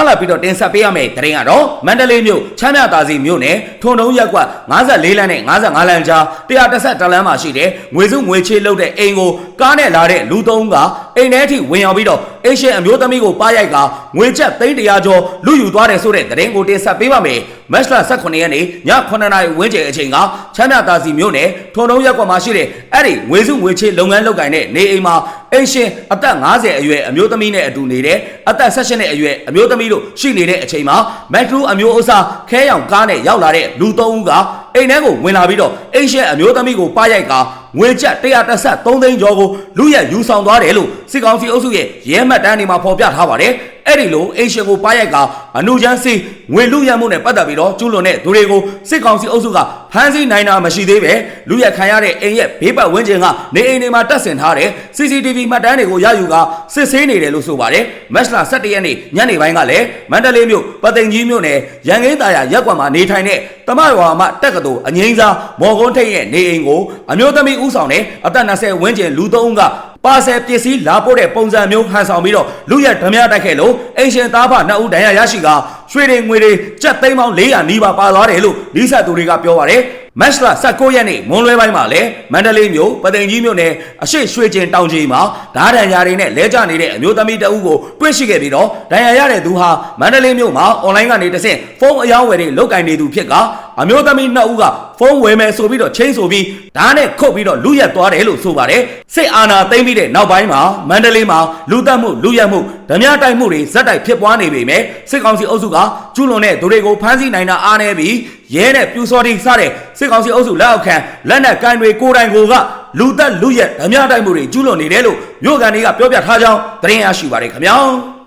ဆက်လက်ပြီးတော့တင်ဆက်ပေးရမယ့်သတင်းကတော့မန္တလေးမြို့ချမ်းမြသာစီမြို့နယ်ထုံတုံးရက်ကွက်54လမ်းနဲ့55လမ်းကြား130လမ်းမှာရှိတဲ့ငွေစုငွေချေးလုပ်တဲ့အိမ်ကိုကားနဲ့လာတဲ့လူသုံးကအိမ်ထဲထိဝင်ရောက်ပြီးတော့အိရှင်အမျိုးသမီးကိုပါရိုက်ကငွေချက်သိန်း100ကျော်လူယူသွားတယ်ဆိုတဲ့သတင်းကိုတင်ဆက်ပေးပါမယ်မက်စလာ18ရက်နေ့ည9:00နာရီဝန်းကျင်အချိန်ကချမ်းမြသာစီမြို့နယ်ထုံတုံးရက်ကွက်မှာရှိတဲ့အဲ့ဒီငွေစုငွေချေးလုပ်ငန်းလုပ်ကိုင်တဲ့နေအိမ်မှာအိရှင်အသက်50အရွယ်အမျိုးသမီးနဲ့အတူနေတဲ့အသက်16နှစ်အရွယ်အမျိုးသမီးတို့ရှိနေတဲ့အချိန်မှာမက်ထရူအမျိုးအစားခဲရောင်ကားနဲ့ရောက်လာတဲ့လူသုံးဦးက အိမ်ထဲကိုဝင်လာပြီးတော့အိရှင်အမျိုးသမီးကိုပါရိုက်ကငွေကျပ်133သိန်းကျော်ကိုလူရက်ယူဆောင်သွားတယ်လို့စစ်ကောင်စီအုပ်စုရဲ့ရဲမှတ်တမ်းတွေမှာဖော်ပြထားပါတယ်အဲ့ဒီလိုအိရှင်ကိုပါရိုက်ကအနုချမ်းစီငွေလူရမှုနဲ့ပတ်သက်ပြီးတော့ကျူးလွန်တဲ့သူတွေကိုစစ်ကောင်စီအုပ်စုကဖမ်းဆီးနိုင်တာမရှိသေးပဲလူရက်ခံရတဲ့အိမ်ရဲ့ဘေးပတ်ဝန်းကျင်ကနေအိမ်တွေမှာတပ်ဆင်ထားတဲ့ CCTV မှတ်တမ်းတွေကိုရယူကစစ်ဆေးနေတယ်လို့ဆိုပါတယ်မက်စလာ17ရက်နေ့ညနေပိုင်းကလည်းမန္တလေးမြို့ပသိမ်ကြီးမြို့နယ်ရန်ကင်းတာယာရက်ကွက်မှာနေထိုင်တဲ့တမရွာမတက်ကတူအငိမ့်စားမော်ကွန်းထိတ်ရဲ့နေအိမ်ကိုအမျိုးသမီးဦးဆောင်တဲ့အသက်20ဝန်းကျင်လူသုံးဦးက ပါဆယ်ပစ္စည်းလာပို့တဲ့ပုံစံမျိုးဟန်ဆောင်ပြီးတော့လူရက်ဓမြတိုက်ခဲ့လို့အင်ရှင်သားဖနှစ်ဦးဒဏ်ရာရရှိက ရွှေတွေငွေတွေကြက်သိန်းပေါင်း400နီးပါးပါသွားတယ်လို့လိဆက်သူတွေကပြောပါတယ်မက်စလာ16ရက်နေ့မွန်လွဲပိုင်းမှာလည်းမန္တလေးမြို့ပသိမ်ကြီးမြို့နယ်အရှိရွှေကျင်တောင်ကြီးမှာဓားဒဏ်ရာတွေနဲ့လဲကျနေတဲ့အမျိုးသမီးတအုပ်ကိုတွေ့ရှိခဲ့ပြီးတော့ဒဏ်ရာရတဲ့သူဟာမန္တလေးမြို့မှာအွန်လိုင်းကနေတဆင့်ဖုန်းအယောင်းဝယ်တွေလုပ်ကင်နေသူဖြစ်ကအမျိုးသမီးနှစ်ဦးကဖုန်းဝယ်မယ်ဆိုပြီးတော့ချင်းဆိုပြီးဓာတ်နဲ့ခုတ်ပြီးတော့လူရက်သွားတယ်လို့ဆိုပါတယ်စစ်အာဏာသိမ်းပြီးတဲ့နောက်ပိုင်းမှာမန္တလေးမှာလူတက်မှုလူရက်မှုဓမြတိုက်မှုတွေဇက်တိုက်ဖြစ်ပွားနေပေမဲ့စစ်ကောင်စီအုပ်စုကကျူးလွန်တဲ့သူတွေကိုဖမ်းဆီးနိုင်တာအားနည်းပြီးရဲနဲ့ပြူစော်တီစတဲ့စစ်ကောင်စီအုပ်စုလက်အောက်ခံလက်နက်ကန်တွေကိုယ်တိုင်ကိုကလူတက်လူရက်ဓမြတိုက်မှုတွေကျူးလွန်နေတယ်လို့မြို့ကန်တွေကပြောပြထားကြောင်းသတင်းရရှိပါတယ်ခင်ဗျာ